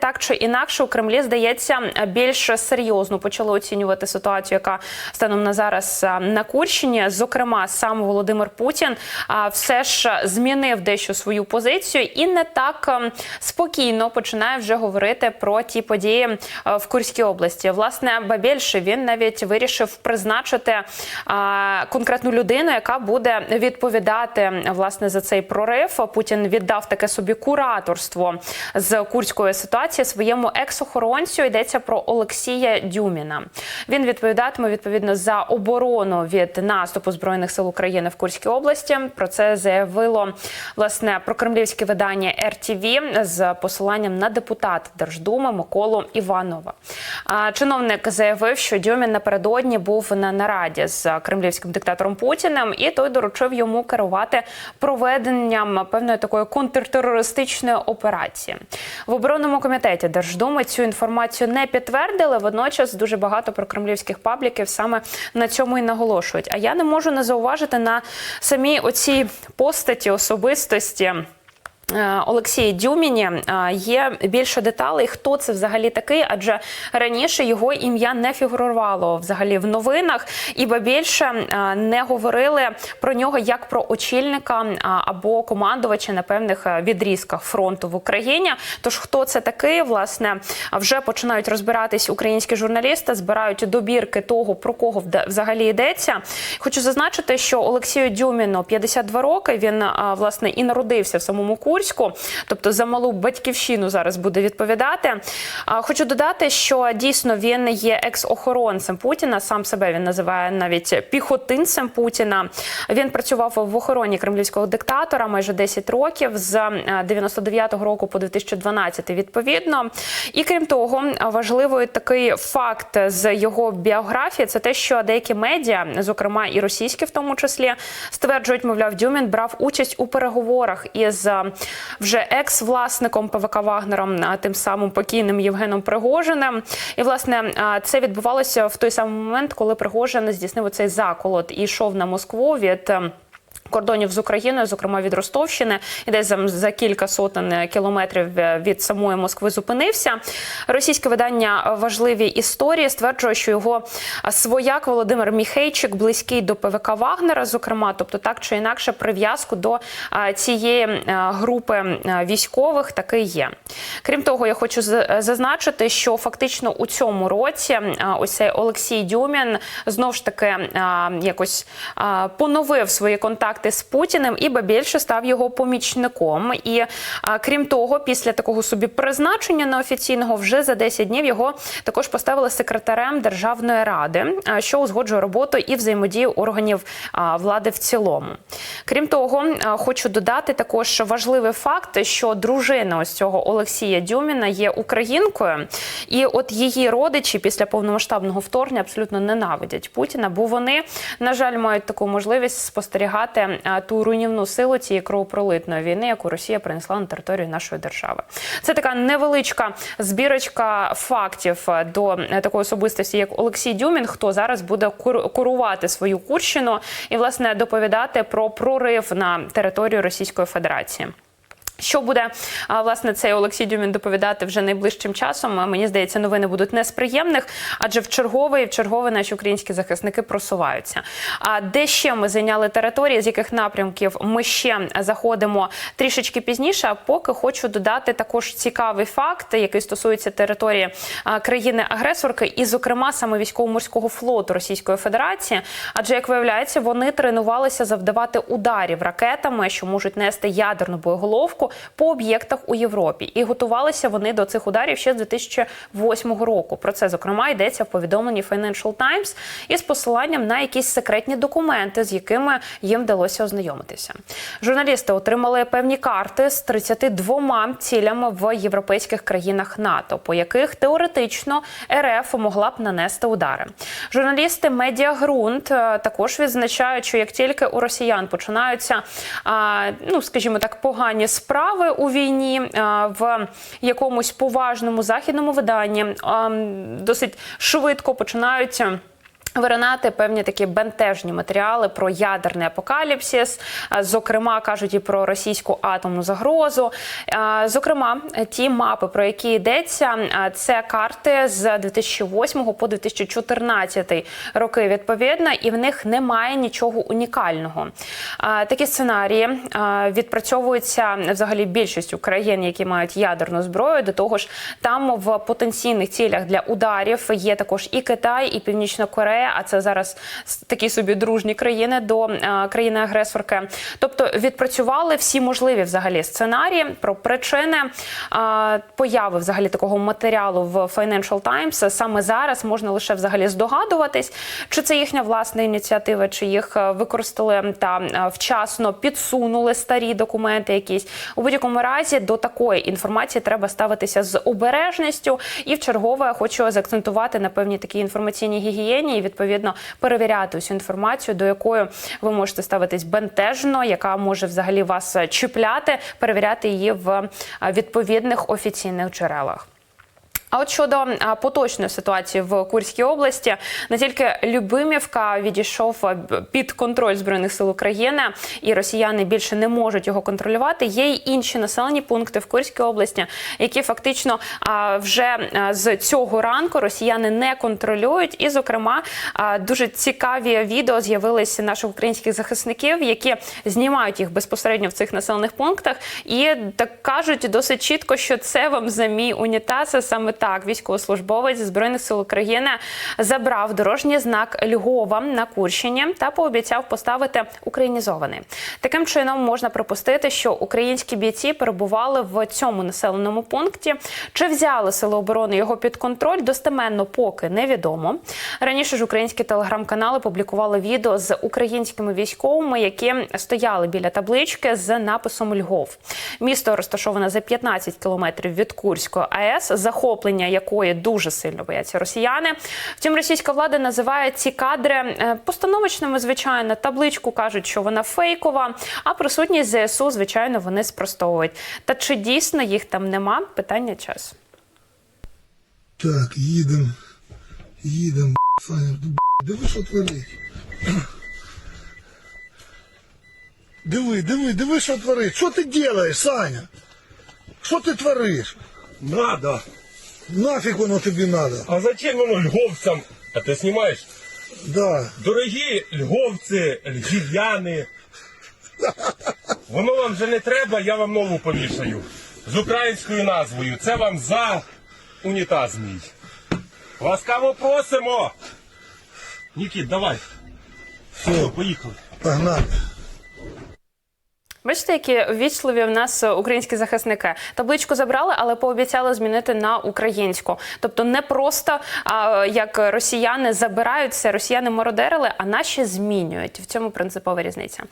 так чи інакше у Кремлі здається більш серйозно почали оцінювати ситуацію, яка станом на зараз на Курщині. Зокрема, сам Володимир Путін все ж змінив дещо свою позицію і не так ем, спокійно починає вже говорити про ті події е, в Курській області. Власне, ба більше він навіть вирішив призначити конкретну людину, яка буде відповідати власне за цей прорив. Путін віддав таке собі кураторство з курської ситуації своєму екс-охоронцю. Йдеться про Олексія Дюміна. Він відповідатиме відповідно за оборону від наступу збройних сил України в Курській області. Про це заявило власне прокремлівське видання RTV з посиланням на депутата Держдуми Миколу Іванова. Чиновник заявив, що Дюмін напередодні був на нараді з кремлівським диктатором Путіним, і той доручив йому керувати проведенням певної такої контртерористичної операції. В оборонному комітеті Держдуми цю інформацію не підтвердили. Водночас дуже багато прокремлівських пабліків саме на цьому і наголошують. А я не можу не зауважити на самій оці постаті особистості. Е, Олексії Дюміні е, є більше деталей, хто це взагалі такий, адже раніше його ім'я не фігурувало взагалі в новинах, і більше е, не говорили про нього як про очільника або командувача на певних відрізках фронту в Україні. Тож хто це такий, власне, вже починають розбиратись українські журналісти, збирають добірки того, про кого взагалі йдеться. Хочу зазначити, що Олексію Дюміну 52 роки. Він власне і народився в самому Курську, тобто за малу батьківщину зараз буде відповідати. Хочу додати, що дійсно він є екс-охоронцем Путіна. Сам себе він називає навіть піхотинцем Путіна. Він працював в охороні кремлівського диктатора майже 10 років з е, 99-го року по 2012 відповідно. І крім того, важливий такий факт з його біографії це те, що деякі медіа, зокрема і російські, в тому числі, стверджують, мовляв, Дюмін брав участь у переговорах із е, вже екс-власником ПВК Вагнером, тим самим покійним Євгеном Пригожиним. І власне це відбувалося в той самий момент, коли Пригожин здійснив цей заколот і йшов на Москву від. Е, Кордонів з Україною, зокрема від Ростовщини, і десь за, за кілька сотень кілометрів е, від самої Москви зупинився. Російське видання важливі історії стверджує, що його свояк Володимир Міхейчик близький до ПВК Вагнера, зокрема, тобто так чи інакше прив'язку до цієї е, групи е, військових таки є. Крім того, я хочу зазначити, що фактично у цьому році ось цей Олексій Дюмін знов ж таки якось поновив свої контакти з Путіним і ба більше став його помічником. І а, крім того, після такого собі призначення неофіційного вже за 10 днів його також поставили секретарем Державної ради, а, що узгоджує роботу і взаємодію органів влади в цілому. Крім того, а, хочу додати також важливий факт, що дружина ось цього Олексія Дюміна є українкою, і от її родичі після повномасштабного вторгнення абсолютно ненавидять Путіна, бо вони, на жаль, мають таку можливість спостерігати а, ту руйнівну силу цієї кровопролитної війни, яку Росія принесла на територію нашої держави. Це така невеличка збірочка фактів е, до е, такої особистості, як Олексій Дюмін, хто зараз буде кур- курувати свою Курщину і власне доповідати про прорив на територію Російської Федерації. Що буде власне цей Олексій Дюмін доповідати вже найближчим часом? Мені здається, новини будуть не з приємних, адже в чергове і в чергове наші українські захисники просуваються. А де ще ми зайняли території, з яких напрямків ми ще заходимо трішечки пізніше? А поки хочу додати також цікавий факт, який стосується території країни-агресорки, і, зокрема, саме військово-морського флоту Російської Федерації. Адже як виявляється, вони тренувалися завдавати ударів ракетами, що можуть нести ядерну боєголовку по об'єктах у Європі. І готувалися вони до цих ударів ще з 2008 року. Про це зокрема йдеться в повідомленні Financial Times із посиланням на якісь секретні документи, з якими їм вдалося ознайомитися. Журналісти отримали певні карти з 32 цілями в європейських країнах НАТО, по яких теоретично РФ могла б нанести удари. Журналісти Медіагрунт е, також відзначають, що як тільки у росіян починаються, ну скажімо так, погані справи у війні в якомусь поважному західному виданні, досить швидко починають. Виринати певні такі бентежні матеріали про ядерний апокаліпсис, зокрема кажуть і про російську атомну загрозу. Зокрема, ті мапи, про які йдеться, це карти з 2008 по 2014 роки відповідно, і в них немає нічого унікального. Такі сценарії відпрацьовуються взагалі більшістю країн, які мають ядерну зброю. До того ж, там в потенційних цілях для ударів є також і Китай, і Північна Корея. А це зараз такі собі дружні країни до е, країни-агресорки. Тобто відпрацювали всі можливі взагалі сценарії про причини появи взагалі такого матеріалу в Financial Times. Саме зараз можна лише взагалі здогадуватись, чи це їхня власна ініціатива, чи їх е, використали та е, вчасно підсунули старі документи. Якісь у будь-якому разі до такої інформації треба ставитися з обережністю. І в чергове хочу заакцентувати на певній такій інформаційній гігієні і відповідно перевіряти усю інформацію, до якої ви можете ставитись бентежно, яка може взагалі вас е, чіпляти, перевіряти її в е, відповідних офіційних джерелах. А от щодо поточної ситуації в Курській області, не Любимівка відійшов під контроль збройних сил України, і росіяни більше не можуть його контролювати. Є й інші населені пункти в Курській області, які фактично вже з цього ранку росіяни не контролюють. І, зокрема, дуже цікаві відео з'явилися наших українських захисників, які знімають їх безпосередньо в цих населених пунктах, і так кажуть досить чітко, що це вам за мій унітаз. Саме так військовослужбовець збройних сил України забрав дорожній знак Львова на Курщині та пообіцяв поставити українізований. Таким чином можна припустити, що українські бійці перебували в цьому населеному пункті. Чи взяли сили оборони його під контроль? Достеменно поки невідомо. Раніше ж українські телеграм-канали публікували відео з українськими військовими, які стояли біля таблички з написом Львов. Місто розташоване за 15 кілометрів від Курської АЕС, захоплення якої дуже сильно бояться росіяни. Втім, російська влада називає ці кадри е, постановочними. Звичайно, табличку кажуть, що вона фейкова. А присутність ЗСУ, звичайно, вони спростовують. Та чи дійсно їх там нема? Питання часу. Так, їдем. Їдем, б**, Саня. Диви, що творить. Диви, диви, диви, що творить. Що ти робиш, Саня? Що ти твориш? Надо. Нафіг воно тобі надо? А зачем воно льговцям? А ти знімаєш? Да. Дорогі льговці, львів'яни. Воно вам вже не треба, я вам нову повішаю. З українською назвою. Це вам за унітаз мій. Ласкаво просимо. Нікіт, давай. Все, поїхали. Погнали. Бачите, які ввічливі в нас українські захисники. Табличку забрали, але пообіцяли змінити на українську. Тобто не просто а, як росіяни забирають все, росіяни мородерили, а наші змінюють. В цьому принципова різниця.